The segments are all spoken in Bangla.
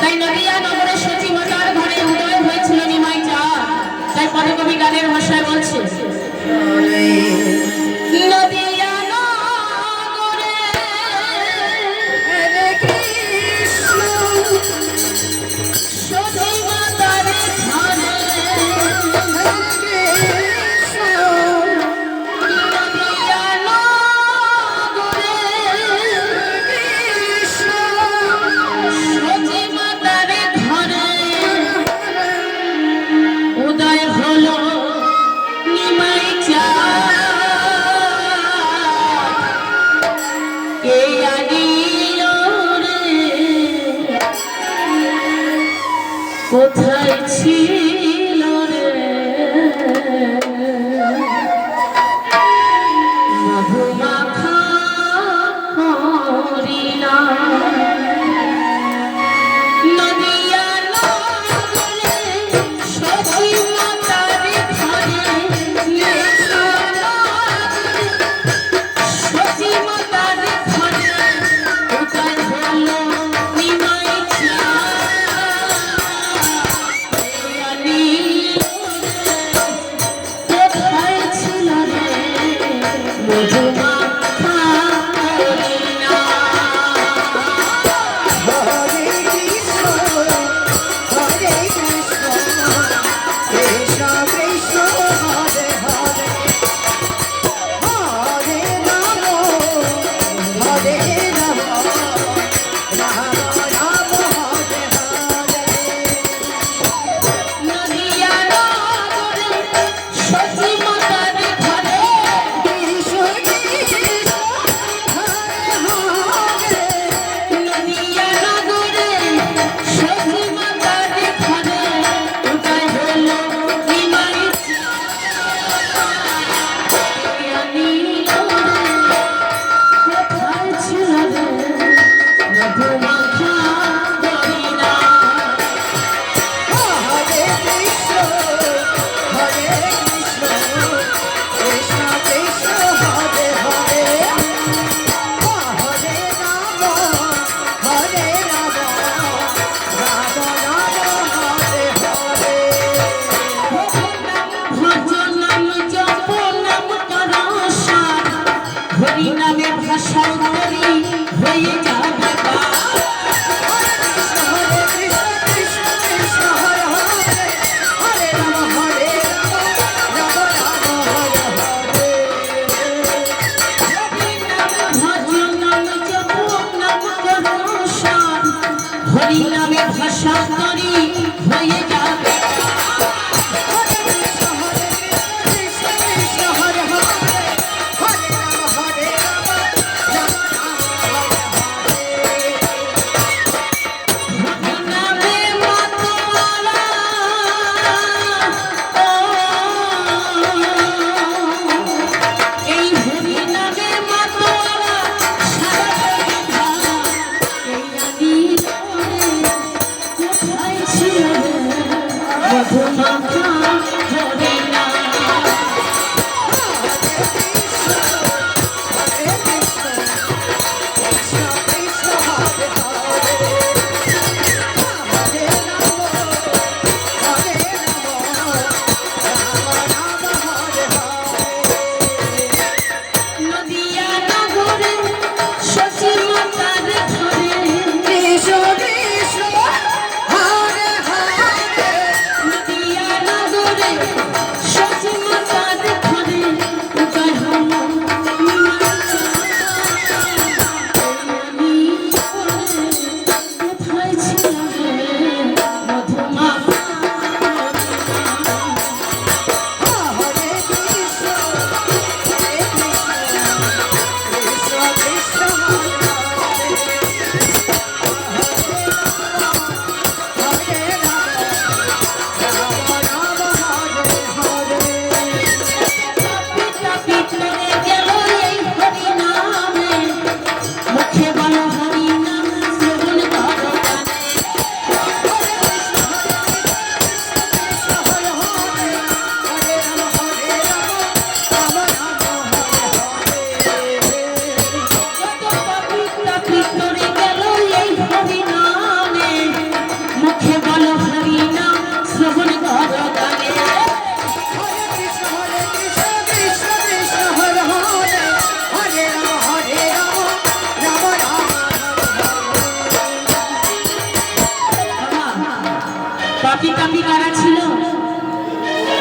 তাই নদিয়া নগরের সচিবতার ঘরে উদয় হয়েছিল নিমাই চা। তাই পদকবি গানের ভাষায় বলছে, নদিয়া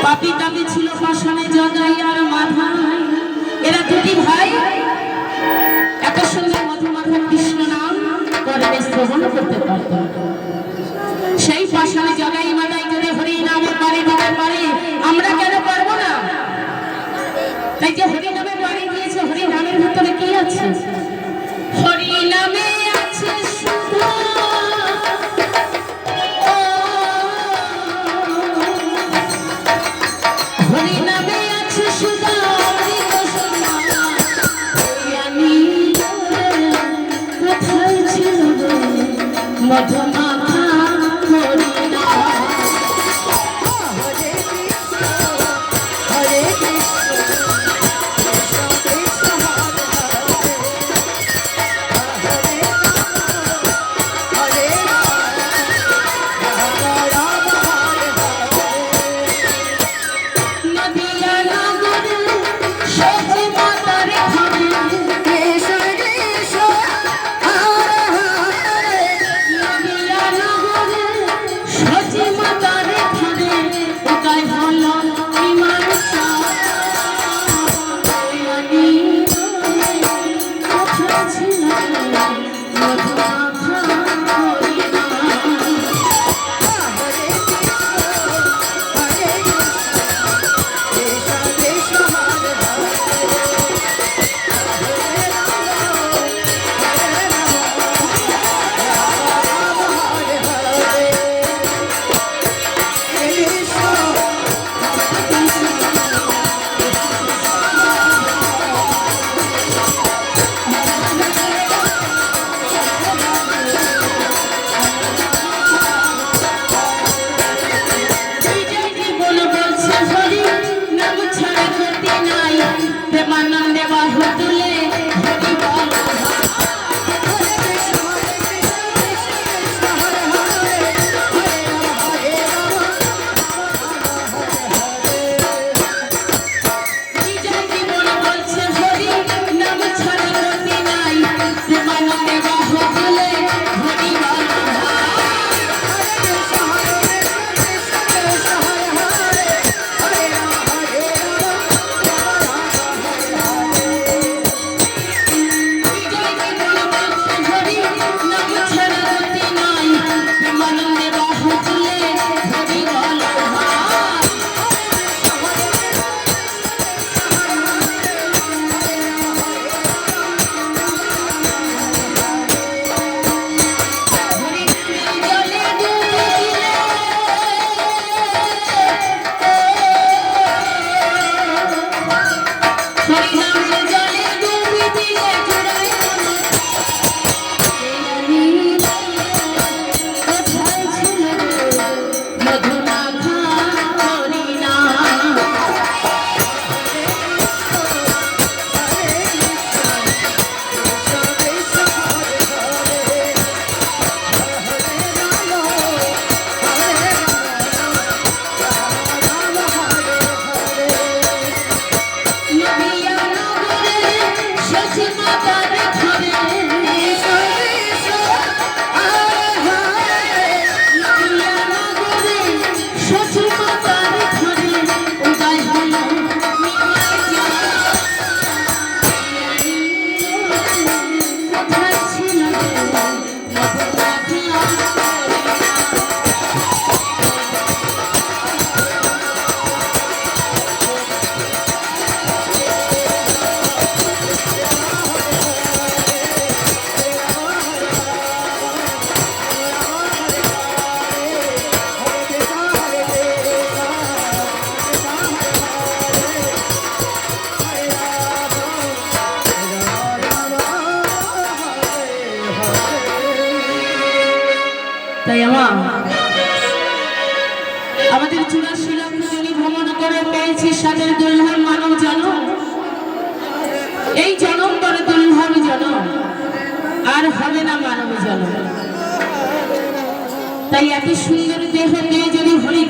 বাপি কাপি ছিল? পাশানে জগাই আর মাধাই এরা দুটি ভাই। এত সুন্দর মধু মাধব কৃষ্ণ নাম করে শ্রবণ করতে পারত। সেই পাশানে জগাই মাদাই যদি হরি নামে পারে দিতে পারে আমরা কেন পারব না? তাই যে হরি নামে বাড়ি দিয়েছে হরি নামের ভিতরে কি আছে? হরি নামে আছে সুধা মধুমাখা তাই আমার। আমাদের চূড়া লক্ষ ভ্রমণ করে পেয়েছি সাদের দুলহন মানব জানো। এই জনম পরে দুলহন জনম আর হবে না মানব জনম তাই এত সুন্দর দেহ পেয়ে যদি হরি